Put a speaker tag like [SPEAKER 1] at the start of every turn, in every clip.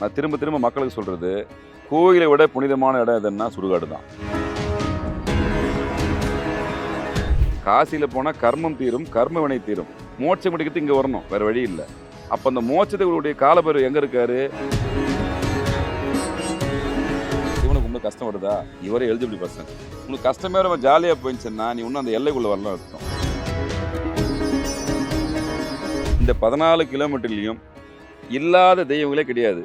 [SPEAKER 1] நான் திரும்ப திரும்ப மக்களுக்கு சொல்கிறது கோயிலை விட புனிதமான இடம் எதுன்னா சுடுகாடு தான். காசியில் போனால் கர்மம் தீரும் கர்ம வினை தீரும். மோட்சம் கிடைக்கிறது இங்கே வரணும் வேறு வழி இல்லை. அப்போ அந்த மோட்சத்துடைய காலப்பருவம் எங்கே இருக்காரு? இவனுக்கு ரொம்ப கஷ்டம் வருதா? இவரே எலிஜிபிள் பர்சன் உனக்கு கஷ்டமே ரொம்ப ஜாலியாக போயிடுச்சுன்னா நீ இன்னும் அந்த எல்லைக்குள்ளே வரலாம் அர்த்தம். இந்த பதினாலு கிலோமீட்டர்லேயும் இல்லாத தெய்வங்களே கிடையாது.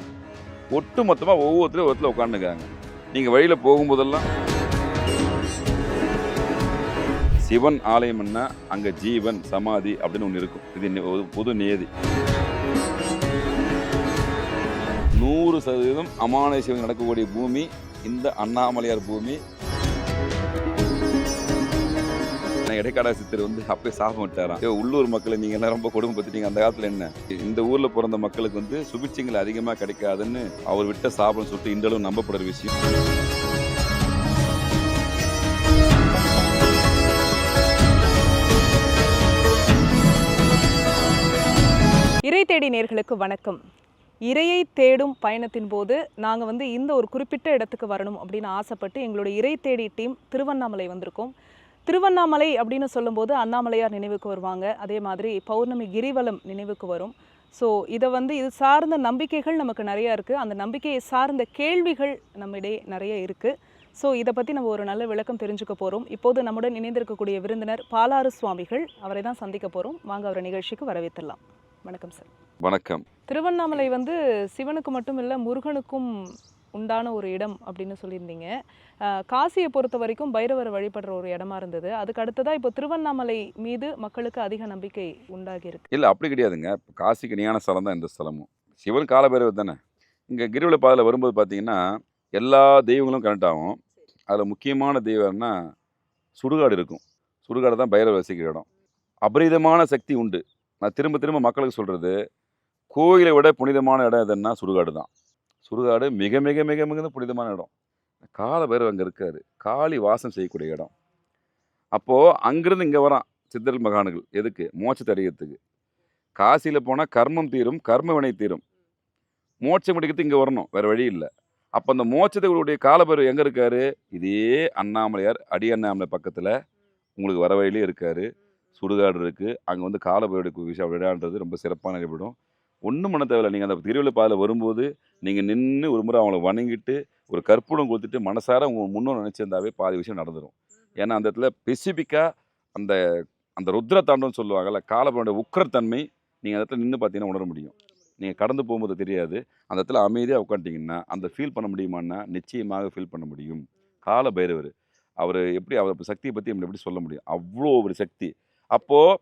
[SPEAKER 1] ஒட்டு மொத்தமாக ஒவ்வொருத்தரும் ஒருத்தர் உட்காந்துருக்காங்க நீங்கள் வழியில் போகும்போதெல்லாம் சிவன் ஆலயம்னா அங்கே ஜீவன் சமாதி அப்படின்னு ஒன்று இருக்கும். இது நி- பொது நியதி. நூறு சதவீதம் அமானுஷ்யம் நடக்கக்கூடிய பூமி இந்த அண்ணாமலையார் பூமி நான் இடைக்காடா சித்தர் வந்து அப்பயே சாபம் விட்டாராம். உள்ளூர் மக்களை நீங்க எல்லாம் ரொம்ப கொடுமைப்படுத்திட்டீங்க அந்த காலத்துல என்ன? இந்த ஊர்ல பிறந்த மக்களுக்கு வந்து சுபிட்சங்கள் அதிகமா கிடைக்காதுன்னு அவர் விட்ட சாபம் சொல்லிட்டு இந்த அளவு நம்பப்படுற விஷயம்.
[SPEAKER 2] இறை தேடி நேர்களுக்கு வணக்கம். இறையை தேடும் பயணத்தின் போது நாங்கள் வந்து இந்த ஒரு குறிப்பிட்ட இடத்துக்கு வரணும் அப்படின்னு ஆசைப்பட்டு எங்களுடைய இறை தேடி டீம் திருவண்ணாமலை வந்திருக்கோம். திருவண்ணாமலை அப்படின்னு சொல்லும்போது அண்ணாமலையார் நினைவுக்கு வருவாங்க. அதே மாதிரி பௌர்ணமி கிரிவலம் நினைவுக்கு வரும். ஸோ இதை வந்து இது சார்ந்த நம்பிக்கைகள் நமக்கு நிறையா இருக்குது அந்த நம்பிக்கையை சார்ந்த கேள்விகள் நம்மிடையே நிறைய இருக்குது ஸோ இதை பற்றி நம்ம ஒரு நல்ல விளக்கம் தெரிஞ்சுக்க போகிறோம் இப்போது நம்முடன் இணைந்திருக்கக்கூடிய விருந்தினர் பாலாறு சுவாமிகள். அவரை தான் சந்திக்க போகிறோம் வாங்க அவரை நிகழ்ச்சிக்கு வரவேற்றலாம் வணக்கம் சார்.
[SPEAKER 1] வணக்கம்.
[SPEAKER 2] திருவண்ணாமலை வந்து சிவனுக்கு மட்டும் இல்லை முருகனுக்கும் உண்டான ஒரு இடம் அப்படின்னு சொல்லியிருந்தீங்க. காசியை பொறுத்த வரைக்கும் பைரவரை வழிபடுற ஒரு இடமா இருந்தது. அதுக்கு அடுத்ததாக இப்போ திருவண்ணாமலை மீது மக்களுக்கு அதிக நம்பிக்கை உண்டாகி இருக்கு
[SPEAKER 1] இல்லை அப்படி கிடையாதுங்க. காசிக்கு நியான ஸ்தலம் தான் இந்த ஸ்தலமும். சிவன் காலபைரவர் தானே. இங்கே கிரிவல பாதையில் வரும்போது பார்த்தீங்கன்னா எல்லா தெய்வங்களும் கனெக்ட் ஆகும். அதில் முக்கியமான தெய்வம்னா சுடுகாடு இருக்கும். சுடுகாடு தான் பைரவர் வசிக்கிற இடம். அபரிதமான சக்தி உண்டு. நான் திரும்ப திரும்ப மக்களுக்கு சொல்கிறது கோயிலை விட புனிதமான இடம் எதுன்னா சுடுகாடு தான். சுடுகாடு மிக மிக மிக மிக புனிதமான இடம். கால பைரவர் அங்கே இருக்கார். காளி வாசம் செய்யக்கூடிய இடம். அப்போது அங்கேருந்து இங்கே வரான் சித்தர்கள் மகான்கள். எதுக்கு? மோட்சத்தை அடைகிறதுக்கு காசியில் போனால் கர்மம் தீரும் கர்ம வினை தீரும். மோட்சம் முடிக்கிறது இங்கே வரணும். வேறு வழி இல்லை. அப்போ அந்த மோட்சத்துடைய காலபைரவர் எங்கே இருக்கார்? இதே அண்ணாமலையார் அடி அண்ணாமலை பக்கத்தில் உங்களுக்கு வர வழியிலே இருக்கார். சுடுகாடு இருக்குது அங்கே வந்து காலபேருடைய விஷயம் விழான்றது ரொம்ப சிறப்பான நிகழ்விடும் ஒன்றும் பண்ண தேவையில்லை. நீங்கள் அந்த திருவிழா பாதையில் வரும்போது நீங்கள் நின்று ஒரு முறை அவங்கள வணங்கிட்டு ஒரு கற்பூரம் கொடுத்துட்டு மனசார உங்கள் முன்னோர் நினச்சிருந்தாவே பாதி விஷயம் நடந்துடும் ஏன்னா அந்த இடத்துல ஸ்பெசிஃபிக்காக அந்த அந்த ருத்ர தாண்டவம்னு சொல்லுவாங்கல்ல காலபனுடைய உக்கிரத்தன்மை நீங்கள் அந்த இடத்துல நின்று பார்த்தீங்கன்னா உணர முடியும். நீங்கள் கடந்து போகும்போது தெரியாது. அந்த இடத்துல அமைதியாக உட்காந்துட்டிங்கன்னா அந்த ஃபீல் பண்ண முடியுமான்னா நிச்சயமாக ஃபீல் பண்ண முடியும். கால பைரவர். அவர் எப்படி அவர் சக்தியை பற்றி நம்ம எப்படி சொல்ல முடியும்? அவ்வளோ ஒரு சக்தி. அப்போது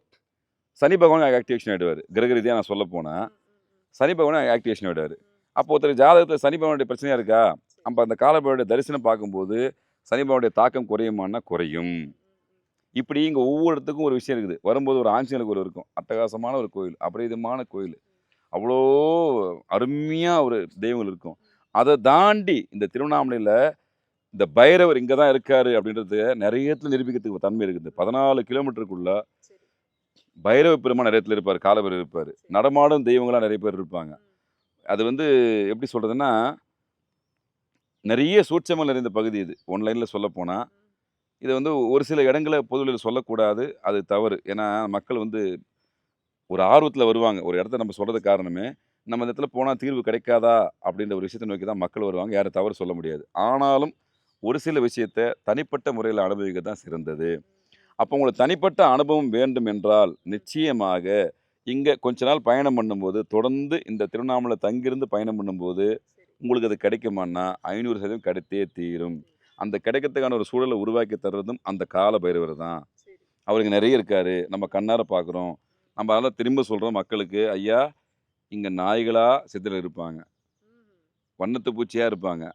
[SPEAKER 1] சனி பகவான் ஆக்டிவேஷன் ஆகிடுவார் கிரக ரீதியாக நான் சொல்ல போனால் சனி பகவான் ஆக்டிவேஷன் விடுவார். அப்போ ஒருத்தர் ஜாதகத்தில் சனி பகவானுடைய பிரச்சனையாக இருக்கா? அப்போ அந்த காலபைரவருடைய தரிசனம் பார்க்கும்போது சனி பகவானுடைய தாக்கம் குறையுமானா குறையும். இப்படி இங்கே ஒவ்வொரு இடத்துக்கும் ஒரு விஷயம் இருக்குது. வரும்போது ஒரு ஆஞ்சநேயர் கோயில் இருக்கும். அட்டகாசமான ஒரு கோயில் அபரிதமான கோயில். அவ்வளோ அருமையாக ஒரு தெய்வங்கள் இருக்கும். அதை தாண்டி இந்த திருவண்ணாமலையில் இந்த பைரவர் இங்கே தான் இருக்காரு அப்படின்றது நிறைய இடத்துல நிரூபிக்கிறதுக்கு தன்மை இருக்குது. பதினாலு கிலோமீட்டருக்குள்ளே பைரவ பெருமான் நிறைய இடத்துல இருப்பார் காலபைரவர் இருப்பார். நடமாடும் தெய்வங்களாக நிறைய பேர் இருப்பாங்க. அது வந்து எப்படி சொல்கிறதுன்னா நிறைய சூட்சமல் நிறைந்த பகுதி இது. ஒன்லைனில் சொல்ல போனால் இதை வந்து ஒரு சில இடங்களை பொதுவெளியில் சொல்லக்கூடாது அது தவறு. ஏன்னா மக்கள் வந்து ஒரு ஆர்வத்தில் வருவாங்க. ஒரு இடத்த நம்ம சொல்கிறது காரணமே நம்ம இந்த இடத்துல போனால் தீர்வு கிடைக்காதா அப்படின்ற ஒரு விஷயத்தை நோக்கி தான் மக்கள் வருவாங்க. யாரும் தவறு சொல்ல முடியாது. ஆனாலும் ஒரு சில விஷயத்தை தனிப்பட்ட முறையில் அனுபவிக்க தான் சிறந்தது. அப்போ உங்களுக்கு தனிப்பட்ட அனுபவம் வேண்டும் என்றால் நிச்சயமாக இங்கே கொஞ்ச நாள் பயணம் பண்ணும்போது தொடர்ந்து இந்த திருவண்ணாமலை தங்கியிருந்து பயணம் பண்ணும்போது உங்களுக்கு அது கிடைக்குமான்னா ஐநூறு சதவீதம் கிடைத்தே தீரும். அந்த கிடைக்கிறதுக்கான ஒரு சூழலை உருவாக்கி தர்றதும் அந்த கால பைரவர் தான் அவருக்கு நிறைய இருக்காரு. நம்ம கண்ணார பார்க்குறோம் நம்ம அதெல்லாம் திரும்ப சொல்கிறோம் மக்களுக்கு ஐயா இங்கே நாய்களாக சித்திரம் இருப்பாங்க. வண்ணத்து பூச்சியாக இருப்பாங்க.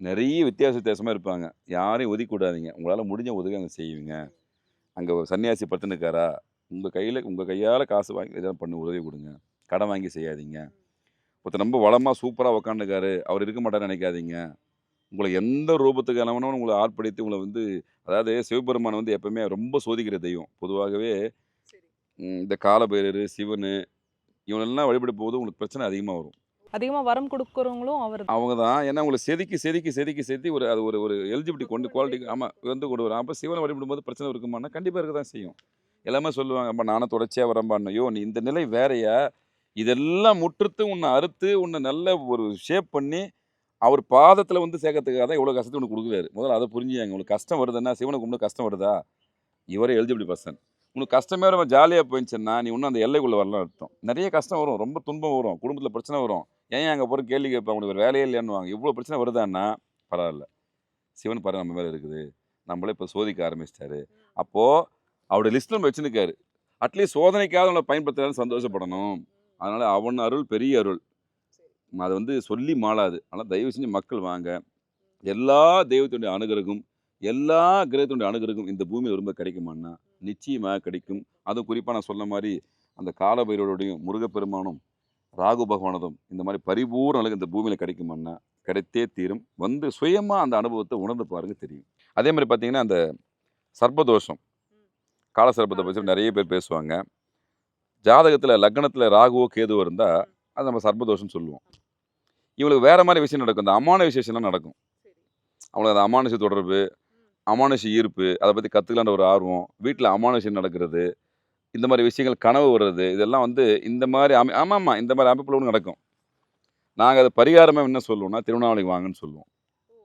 [SPEAKER 1] நிறைய வித்தியாச வித்தியாசமாக இருப்பாங்க. யாரையும் ஒதுக்கி விடாதீங்க உங்களால் முடிஞ்ச உதவி அங்கே செய்வீங்க. அங்கே சன்னியாசி பத்துனுக்காரா உங்கள் கையில் உங்கள் கையால் காசு வாங்கி எதாவது பண்ணி உதவி கொடுங்க. கடன் வாங்கி செய்யாதீங்க. ஒருத்தர் ரொம்ப வளமாக சூப்பராக உக்காந்துக்காரு அவர் இருக்க மாட்டாருன்னு நினைக்காதீங்க. உங்களை எந்த ரூபத்துக்கு அளவனும் உங்களை ஆட்படுத்தி உங்களை வந்து அதாவது சிவபெருமான் வந்து எப்பவுமே ரொம்ப சோதிக்கிற தெய்வம். பொதுவாகவே இந்த காலபைரர் சிவன் இவனெல்லாம் வழிபட போது உங்களுக்கு பிரச்சனை அதிகமாக வரும்.
[SPEAKER 2] அதிகமா வரம் கொடுக்கறவங்களும் அவர்
[SPEAKER 1] அவங்க தான் ஏன்னா உங்களை செதுக்கி செதுக்கி செதுக்கி செதுக்கி ஒரு அது ஒரு ஒரு எலிஜிபிலிட்டி கொண்டு குவாலிட்டி ஆமாம் வந்து கொண்டு வரும் அப்போ சிவனை வழிபடும்போது பிரச்சனை இருக்குமானா கண்டிப்பாக இருக்க தான் செய்யும். எல்லாமே சொல்லுவாங்க அப்போ நானும் தொடர்ச்சியாக வரம்பான்னு ஐயோ நீ இந்த நிலை வேறையா? இதெல்லாம் முற்றுத்து உன்னை அறுத்து உன்னை நல்ல ஒரு ஷேப் பண்ணி அவர் பாதத்தில் வந்து சேர்க்கறதுக்காக தான் இவ்வளோ கஷ்டத்தை உனக்கு கொடுக்குறாரு. முதல்ல அதை புரிஞ்சுங்க உங்களுக்கு கஷ்டம் வருதுன்னா சிவனை கும்பிட்டு கஷ்டம் வருதா? இவரே எலிஜிபிலிட்டி பர்சன் உனக்கு கஷ்டமே ரொம்ப ஜாலியாக போயிடுச்சுன்னா நீ இன்னும் அந்த எல்லைக்குள்ளே வரலாம் அர்த்தம். நிறைய கஷ்டம் வரும். ரொம்ப துன்பம் வரும். குடும்பத்தில் பிரச்சனை வரும். ஏன் அங்கே போகிற கேள்வி கேட்பாங்க உங்களுக்கு ஒரு வேலையே இல்லையான்னுவாங்க இவ்வளோ பிரச்சனை வருதான்னா? பரவாயில்ல. சிவன் பாரு நம்ம மேலே இருக்குது. நம்மளே இப்போ சோதிக்க ஆரம்பிச்சிட்டாரு. அப்போது அவருடைய லிஸ்ட்டில் நம்ம வச்சுருக்காரு. அட்லீஸ்ட் சோதனைக்காக நம்மளை பயன்படுத்துறாருன்னு சந்தோஷப்படணும். அதனால் அவன் அருள் பெரிய அருள். அது வந்து சொல்லி மாளாது. ஆனால் தயவு செஞ்சு மக்கள் வாங்க. எல்லா தெய்வத்தினுடைய அனுகிரகம் எல்லா கிரகத்தினுடைய அனுகிரகம் இந்த பூமியில் ரொம்ப கிடைக்குமான்னா நிச்சயமாக கிடைக்கும். அதுவும் குறிப்பாக நான் சொன்ன மாதிரி அந்த காலபைரவருடையும் முருகப்பெருமானும் ராகு பகவானதும் இந்த மாதிரி பரிபூர்ண அழகு இந்த பூமியில் கிடைக்குமான்னா கிடைத்தே தீரும். வந்து சுயமாக அந்த அனுபவத்தை உணர்ந்து பாருங்க தெரியும். அதே மாதிரி பார்த்தீங்கன்னா அந்த சர்ப்பதோஷம் கால சர்ப்பத்தை பற்றி நிறைய பேர் பேசுவாங்க. ஜாதகத்தில் லக்னத்தில் ராகுவோ கேதுவோ இருந்தால் அது நம்ம சர்ப்பதோஷம்னு சொல்லுவோம். இவங்களுக்கு வேறு மாதிரி விஷயம் நடக்கும். இந்த அமான விசேஷம்லாம் நடக்கும் அவங்களுக்கு அந்த அமானுஷ தொடர்பு அமானுஷ ஈர்ப்பு அதை பற்றி கற்றுக்கலான்ற ஒரு ஆர்வம் வீட்டில் அமானுஷம் நடக்கிறது இந்த மாதிரி விஷயங்கள் கனவு வர்றது இதெல்லாம் வந்து இந்த மாதிரி அமை ஆமாம் ஆமாம் இந்த மாதிரி அமைப்புகளும் நடக்கும். நாங்கள் அது பரிகாரமாக என்ன சொல்லுவோம்னா திருவண்ணாமலைக்கு வாங்கன்னு சொல்லுவோம்.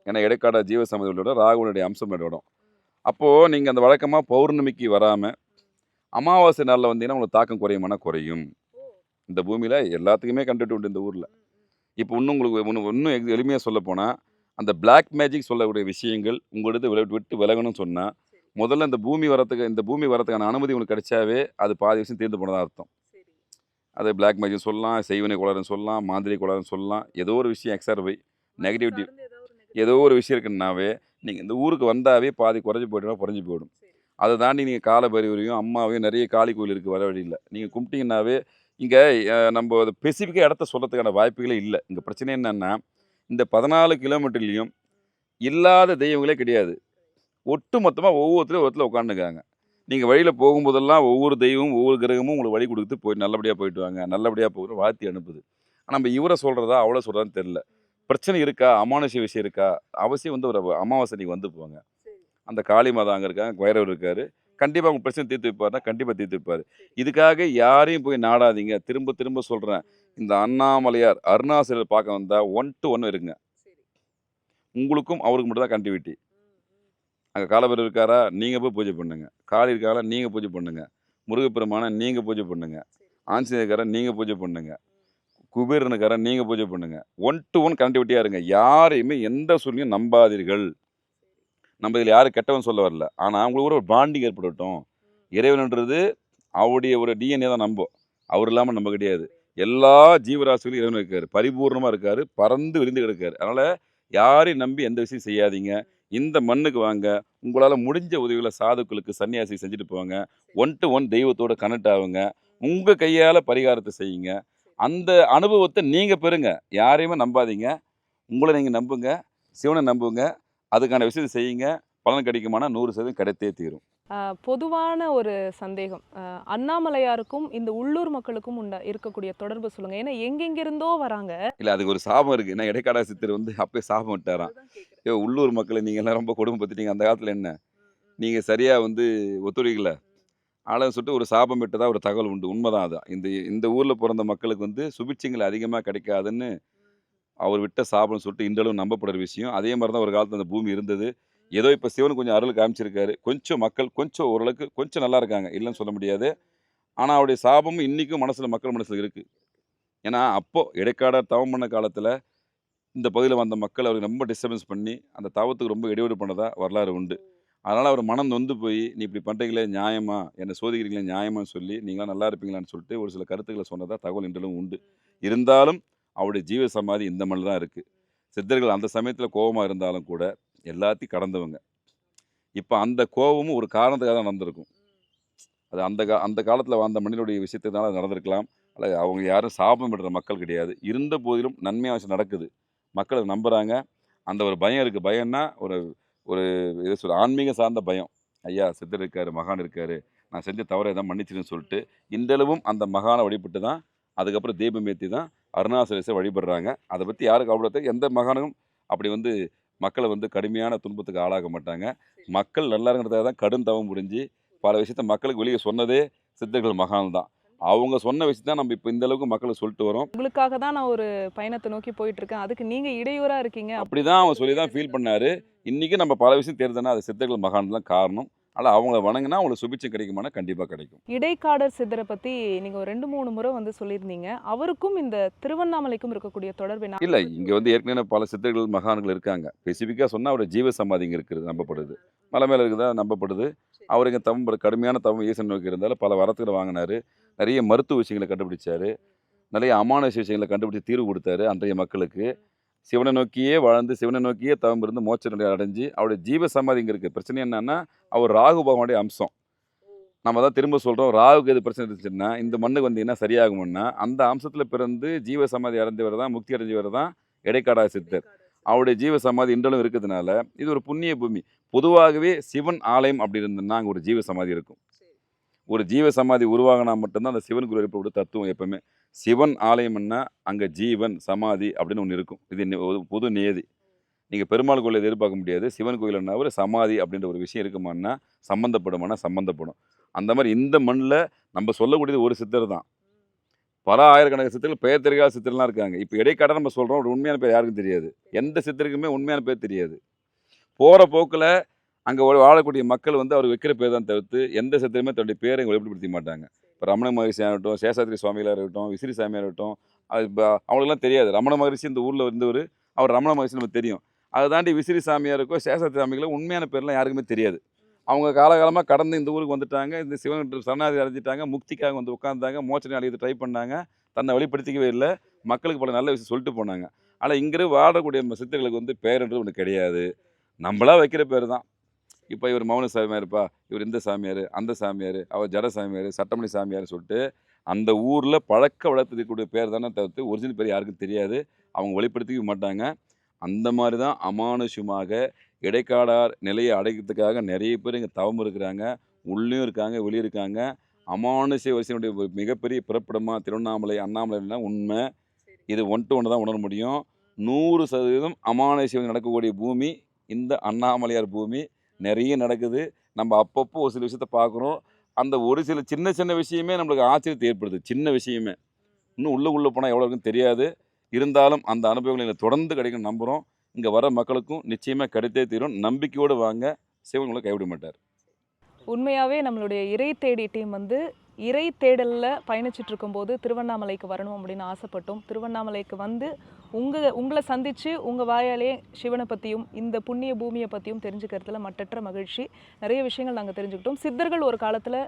[SPEAKER 1] ஏன்னா இடைக்காட ஜீவசமதியோட ராகுனுடைய அம்சம் இடம். அப்போது நீங்கள் அந்த வழக்கமாக பௌர்ணமிக்கு வராமல் அமாவாசை நாளில் வந்தீங்கன்னா உங்களுக்கு தாக்கம் குறையுமானா குறையும். இந்த பூமியில் எல்லாத்துக்குமே கண்டுட்டு உண்டு இந்த ஊரில். இப்போ இன்னும் உங்களுக்கு ஒன்று இன்னும் எளிமையாக சொல்ல போனால் அந்த பிளாக் மேஜிக் சொல்லக்கூடிய விஷயங்கள் உங்களிடத்து விட்டு விலகணும்னு சொன்னால் முதல்ல இந்த பூமி வரத்துக்கு இந்த பூமி வரதுக்கான அனுமதி உங்களுக்கு கிடைச்சாவே அது பாதி விஷயம் தீர்ந்து போனதா அர்த்தம். அது Black மேஜிக் சொல்லலாம் செய்வினை குளறுன்னு சொல்லலாம் மாந்திரி குளறுன்னு சொல்லலாம். ஏதோ ஒரு விஷயம் எக்ஸர்வை நெகட்டிவிட்டி ஏதோ ஒரு விஷயம் இருக்குன்னாவே நீங்கள் இந்த ஊருக்கு வந்தாவே பாதி குறைஞ்சி போய்டும் குறைஞ்சி போயிடும். அதை தாண்டி நீங்கள் காலபரிவரையும் அம்மாவையும் நிறைய காளி கோயில் இருக்குது வர வழியில். நீங்கள் கும்பிட்டீங்கன்னாவே இங்கே நம்ம ஸ்பெசிஃபிக்காக இடத்த சொல்கிறதுக்கான வாய்ப்புகளே இல்லை. இங்கே பிரச்சனை என்னென்னா இந்த பதினாலு கிலோமீட்டர்லேயும் இல்லாத தெய்வங்களே கிடையாது. ஒட்டு மொத்தமாக ஒவ்வொருத்தரும் ஒருத்தர் உட்காந்துக்காங்க நீங்கள் வழியில் போகும்போதெல்லாம் ஒவ்வொரு தெய்வமும் ஒவ்வொரு கிரகமும் உங்களுக்கு வழி கொடுத்து போய் நல்லபடியாக போயிட்டு வாங்க நல்லபடியாக போகிற வாழ்த்தி அனுப்புது. ஆனால் நம்ம இவரை சொல்கிறதா அவ்வளோ சொல்கிறதான்னு தெரில பிரச்சனை இருக்கா? அமானுஷ்ய விஷயம் இருக்கா? அவசியம் வந்து ஒரு அமாவாசை நீங்கள் வந்து போங்க அந்த காளி மாதா அங்கே இருக்காங்க வைரவர் இருக்காரு. கண்டிப்பாக உங்கள் பிரச்சனை தீர்த்து வைப்பார்னா கண்டிப்பாக தீர்த்து வைப்பார். இதுக்காக யாரையும் போய் நாடாதீங்க. திரும்ப திரும்ப சொல்கிறேன் இந்த அண்ணாமலையார் அருணாசலர் பார்க்க வந்தால் ஒன் டு ஒன் இருங்க. உங்களுக்கும் அவருக்கு மட்டும் தான் கண்டிவிட்டி அங்கே காலபைரவர் இருக்காரா? நீங்கள் போய் பூஜை பண்ணுங்க. காளி இருக்காரா நீங்கள் பூஜை பண்ணுங்க. முருகப்பெருமானை நீங்கள் பூஜை பண்ணுங்க. ஆஞ்சநேயக்காரன் நீங்கள் பூஜை பண்ணுங்க. குபேரனுக்காரன் நீங்கள் பூஜை பண்ணுங்க. ஒன் டு ஒன் கனெக்டிவிட்டியாக இருங்க. யாரையுமே எந்த சூழ்நிலையும் நம்பாதீர்கள். நம்ம இதில் யாரும் கெட்டவன் சொல்ல வரல. ஆனால் அவங்களுக்கு கூட ஒரு பாண்டிங் ஏற்படட்டும். இறைவன்ன்றது அவருடைய ஒரு டிஎன்ஏ தான் நம்பும். அவர் இல்லாமல் நம்ம கிடையாது. எல்லா ஜீவராசிகளும் இறைவன் இருக்கார். பரிபூர்ணமாக இருக்கார். பறந்து விரிந்து கிடக்கார். அதனால் யாரையும் நம்பி எந்த விஷயம் செய்யாதீங்க. இந்த மண்ணுக்கு வாங்க. உங்களால் முடிஞ்ச உதவிகளை சாதுக்களுக்கு சன்னியாசி செஞ்சுட்டு போங்க. ஒன் டு ஒன் தெய்வத்தோட கனெக்ட் ஆகுங்க. உங்கள் கையால் பரிகாரத்தை செய்யுங்க. அந்த அனுபவத்தை நீங்கள் பெறுங்க. யாரையுமே நம்பாதீங்க. உங்களை நீங்கள் நம்புங்க. சிவனை நம்புங்க. அதுக்கான விஷயத்தை செய்யுங்க. பலன் கிடைக்குமானா நூறு சதவீதம் கிடைத்தே தீரும்.
[SPEAKER 2] பொதுவான ஒரு சந்தேகம். அண்ணாமலையாருக்கும் இந்த உள்ளூர் மக்களுக்கும் உண்ட இருக்கக்கூடிய தொடர்பு சொல்லுங்க. ஏன்னா எங்கெங்கிருந்தோ வராங்க.
[SPEAKER 1] இல்லை அதுக்கு ஒரு சாபம் இருக்குது ஏன்னா இடைக்காடா சித்தர் வந்து அப்பயே சாபம் விட்டாராம். ஐயோ உள்ளூர் மக்களை நீங்கள் எல்லாம் ரொம்ப கொடுமைப்படுத்திட்டீங்க. அந்த காலத்தில் என்ன? நீங்கள் சரியாக வந்து ஒத்துழைக்கல ஆளை சொல்லிட்டு ஒரு சாபம் விட்டதா ஒரு தகவல் உண்டு. உண்மைதான் அது. இந்த இந்த ஊரில் பிறந்த மக்களுக்கு வந்து சுபிட்சங்கள் அதிகமாக கிடைக்காதுன்னு அவர் விட்ட சாபம்னு சொல்லிட்டு இன்றளவும் நம்பப்படுற விஷயம். அதே மாதிரி தான் ஒரு காலத்தில் அந்த பூமி இருந்தது. ஏதோ இப்போ சிவன் கொஞ்சம் அருள் காமிச்சிருக்காரு. கொஞ்சம் மக்கள் கொஞ்சம் ஓரளவுக்கு கொஞ்சம் நல்லா இருக்காங்க. இல்லைன்னு சொல்ல முடியாது. ஆனால் அவருடைய சாபமும் இன்றைக்கும் மனசில் மக்கள் மனசில் இருக்குது ஏன்னா அப்போது இடைக்காட தவம் பண்ண காலத்தில் இந்த பகுதியில் வந்த மக்கள் அவருக்கு ரொம்ப டிஸ்டர்பன்ஸ் பண்ணி அந்த தவத்துக்கு ரொம்ப இடையூறு பண்ணதாக வரலாறு உண்டு. அதனால் அவர் மனம் நொந்து போய் நீ இப்படி பண்ணுறீங்களே நியாயமா? என்னை சோதிக்கிறீங்களே நியாயமான்னு சொல்லி நீங்களாம் நல்லா இருப்பீங்களான்னு சொல்லிட்டு ஒரு சில கருத்துக்களை சொன்னதாக தகவல் இன்றளவும் உண்டு. இருந்தாலும் அவருடைய ஜீவ சமாதி இந்த மண்ணில் தான் இருக்குது சித்தர்கள் அந்த சமயத்தில் கோபமாக இருந்தாலும் கூட எல்லாத்தையும் கடந்தவங்க. இப்போ அந்த கோபமும் ஒரு காரணத்துக்காக தான் நடந்திருக்கும். அது அந்த கா அந்த காலத்தில் வாழ்ந்த மனிதனுடைய விஷயத்தினால அது நடந்திருக்கலாம். அல்லது அவங்க யாரும் சாபம் விடுற மக்கள் கிடையாது. இருந்த போதிலும் நன்மையாக வச்சு நடக்குது. மக்கள் அதை நம்புகிறாங்க அந்த ஒரு பயம் இருக்குது பயம்னா ஒரு ஒரு இதை சொல்ல ஆன்மீகம் சார்ந்த பயம். ஐயா சித்தர் இருக்கார் மகான் இருக்கார். நான் செஞ்ச தவறை எதாவது மன்னிச்சிருன்னு சொல்லிட்டு இன்றளவும் அந்த மகானை வழிபட்டு தான் அதுக்கப்புறம் தீபம் ஏற்றி தான் அருணாசலேசை வழிபடுறாங்க. அதை பற்றி யாரும் கவலைப்பட எந்த மகானும் அப்படி வந்து மக்களை வந்து கடுமையான துன்பத்துக்கு ஆளாக மாட்டாங்க. மக்கள் நல்லா தான் கடும் தவம் புரிஞ்சு பல விஷயத்த மக்களுக்கு வெளியே சொன்னதே சித்தர்கள் மகான் தான். அவங்க சொன்ன விஷயத்தான் நம்ம இப்போ இந்த அளவுக்கு மக்களுக்கு சொல்லிட்டு வரோம்.
[SPEAKER 2] உங்களுக்காக தான் நான் ஒரு பயணத்தை நோக்கி போயிட்டு இருக்கேன். அதுக்கு நீங்க இடையூறா இருக்கீங்க.
[SPEAKER 1] அப்படி தான் அவன் சொல்லி தான் ஃபீல் பண்ணாரு. இன்றைக்கி நம்ம பல விஷயம் தெரிஞ்சோன்னா அது சித்தர்கள் மகான் தான் காரணம். ஆனால் அவங்கள வணங்கினா அவங்களுக்கு சுபிச்சம் கிடைக்குமானா கண்டிப்பாக கிடைக்கும்.
[SPEAKER 2] இடைக்காடர் சித்தரை பத்தி நீங்க ஒரு ரெண்டு மூணு முறை வந்து சொல்லியிருந்தீங்க. அவருக்கும் இந்த திருவண்ணாமலைக்கும் இருக்கக்கூடிய தொடர்பு என்ன?
[SPEAKER 1] இல்லை இங்கே வந்து ஏற்கனவே பல சித்தர்கள் மகான்கள் இருக்காங்க. ஸ்பெசிஃபிக்காக சொன்னால் அவர் ஜீவ சமாதி இங்கே இருக்கிறது நம்பப்படுது. மலை மேலே இருக்குதா? நம்பப்படுது. அவர் இங்கே தவம் கடுமையான தவம் ஈசன் நோக்கி இருந்தாலும் பல வரத்துகளை வாங்கினாரு. நிறைய மருத்துவ விஷயங்களை கண்டுபிடிச்சாரு. நிறைய அமானுஷ விஷயங்களை கண்டுபிடிச்சு தீர்வு கொடுத்தாரு அன்றைய மக்களுக்கு. சிவனை நோக்கியே வாழ்ந்து சிவனை நோக்கியே தவம் இருந்து அடைஞ்சு அவருடைய ஜீவ சமாதி இங்கே இருக்குது பிரச்சனை என்னன்னா அவர் ராகு பகவானுடைய அம்சம். நம்ம தான் திரும்ப சொல்கிறோம் ராகுக்கு எது பிரச்சனை இருந்துச்சுன்னா இந்த மண்ணுக்கு வந்தீங்கன்னா சரியாகும்னா அந்த அம்சத்தில் பிறந்து ஜீவ சமாதி அடைந்தவர் தான் முக்தி அடைஞ்சவர் தான் இடைக்காடா சித்தர். அவருடைய ஜீவ சமாதி இன்றலும் இருக்கிறதுனால இது ஒரு புண்ணிய பூமி. பொதுவாகவே சிவன் ஆலயம் அப்படி இருந்ததுன்னா அங்கே ஒரு ஜீவ சமாதி இருக்கும். ஒரு ஜீவ சமாதி உருவாகினா மட்டும்தான் அந்த சிவன் குரு ஏற்பட தத்துவம் எப்பவுமே. சிவன் ஆலயம்னா அங்கே ஜீவன் சமாதி அப்படின்னு ஒன்று இருக்கும். இது புது ஒரு நியதி. நீங்கள் பெருமாள் கோயிலை எதிர்பார்க்க முடியாது. சிவன் கோயில்னா ஒரு சமாதி அப்படின்ற ஒரு விஷயம் இருக்குமான்னா சம்மந்தப்படுமானா சம்மந்தப்படும் அந்த மாதிரி இந்த மண்ணில் நம்ம சொல்லக்கூடியது ஒரு சித்தர் தான். பல ஆயிரக்கணக்கான சித்தர்கள் பெயர் தெரியாத சித்தர்லாம் இருக்காங்க. இப்போ இடைக்காட நம்ம சொல்கிறோம் ஒரு உண்மையான பேர் யாருக்கும் தெரியாது. எந்த சித்தருக்குமே உண்மையான பேர் தெரியாது. போகிற போக்கில் அங்கே வாழக்கூடிய மக்கள் வந்து அவர் வைக்கிற பேர் தான் தவிர்த்து எந்த சத்திரமே தன்னுடைய பேரை வெளிப்படுத்த மாட்டாங்க. இப்போ ரமண மகரிஷி ஆகட்டும் சேஷாத்ரி சுவாமிகளாக இருக்கட்டும் விசிறி சாமியாக இருக்கட்டும் அது இப்போ அவங்களுக்குலாம் தெரியாது. ரமண மகரிஷி இந்த ஊரில் இருந்தவர் அவர் ரமண மகரிஷி நமக்கு தெரியும். அதை தாண்டி விசிறி சாமியாருக்கோ சேஷாத்ரி சாமிகளோ உண்மையான பேர்லாம் யாருக்குமே தெரியாது. அவங்க காலகாலமாக கடந்து இந்த ஊருக்கு வந்துட்டாங்க இந்த சிவன் சரணாதி அடைஞ்சிட்டாங்க முக்திக்காக வந்து உட்காந்தாங்க மோச்சனை அடையிறது ட்ரை பண்ணாங்க தன்னை வெளிப்படுத்திக்கவே இல்லை. மக்களுக்கு பல நல்ல விஷயம் சொல்லிட்டு போனாங்க. ஆனால் இங்கே வாழக்கூடிய சித்தர்களுக்கு வந்து பேருன்றது ஒன்று கிடையாது. நம்மளாக வைக்கிற பேர் தான். இப்போ இவர் மௌன சாமியார்ப்பா இவர் இந்த சாமியார் அந்த சாமியார் அவர் ஜட சாமியார் சட்டமணி சாமியார் சொல்லிட்டு அந்த ஊரில் பழக்க வழக்கத்துக்கூடிய பேர் தானே தவிர்த்து ஒரிஜினல் பேர் யாருக்கும் தெரியாது. அவங்க வெளிப்படுத்திக்க மாட்டாங்க. அந்த மாதிரி தான் அமானுஷமாக இடைக்காடார் நிலையை அடைக்கிறதுக்காக நிறைய பேர் இங்கே தவம் இருக்கிறாங்க. உள்ளேயும் இருக்காங்க வெளியும் இருக்காங்க. அமானுஷ வரிசையினுடைய மிகப்பெரிய பிறப்பிடமாக திருவண்ணாமலை அண்ணாமலைனா உண்மை. இது ஒன் டு ஒன்று தான் உணர முடியும். நூறு சதவீதம் அமானுஷம் நடக்கக்கூடிய பூமி இந்த அண்ணாமலையார் பூமி நிறைய நடக்குது. நம்ம அப்பப்போ ஒரு சில விஷயத்த பார்க்குறோம். அந்த ஒரு சில சின்ன சின்ன விஷயமே நம்மளுக்கு ஆச்சரியத்தை ஏற்படுது. சின்ன விஷயமே. இன்னும் உள்ளே உள்ளே போனால் எவ்வளோ இருக்குன்னு தெரியாது. இருந்தாலும் அந்த அனுபவங்கள் தொடர்ந்து கிடைக்கும் நம்புகிறோம் இங்கே வர மக்களுக்கும் நிச்சயமாக கிடைத்தே தீரும். நம்பிக்கையோடு வாங்க. சிவன் கைவிட மாட்டார்.
[SPEAKER 2] உண்மையாகவே நம்மளுடைய இறை தேடி டீம் வந்து இறை தேடலில் பயணிச்சுட்டு இருக்கும்போது திருவண்ணாமலைக்கு வரணும் அப்படின்னு ஆசைப்பட்டோம். திருவண்ணாமலைக்கு வந்து உங்கள் உங்களை சந்தித்து உங்கள் வாயாலே சிவனை பற்றியும் இந்த புண்ணிய பூமியை பற்றியும் தெரிஞ்சுக்கிறதுல மட்டற்ற மகிழ்ச்சி. நிறைய விஷயங்கள் நாங்கள் தெரிஞ்சுக்கிட்டோம். சித்தர்கள் ஒரு காலத்தில்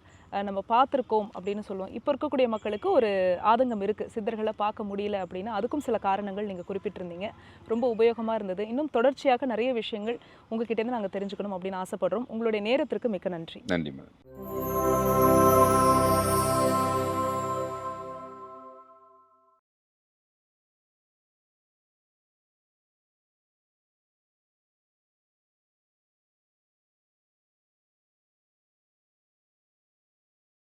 [SPEAKER 2] நம்ம பார்த்துருக்கோம் அப்படின்னு சொல்லுவோம். இப்போ இருக்கக்கூடிய மக்களுக்கு ஒரு ஆதங்கம் இருக்குது சித்தர்களை பார்க்க முடியல அப்படின்னு அதுக்கும் சில காரணங்கள் நீங்கள் குறிப்பிட்டிருந்தீங்க. ரொம்ப உபயோகமாக இருந்தது. இன்னும் தொடர்ச்சியாக நிறைய விஷயங்கள் உங்கள் கிட்டேருந்து நாங்கள் தெரிஞ்சுக்கணும் அப்படின்னு ஆசைப்படுறோம். உங்களுடைய நேரத்திற்கு மிக்க நன்றி.
[SPEAKER 1] நன்றி மேடம்.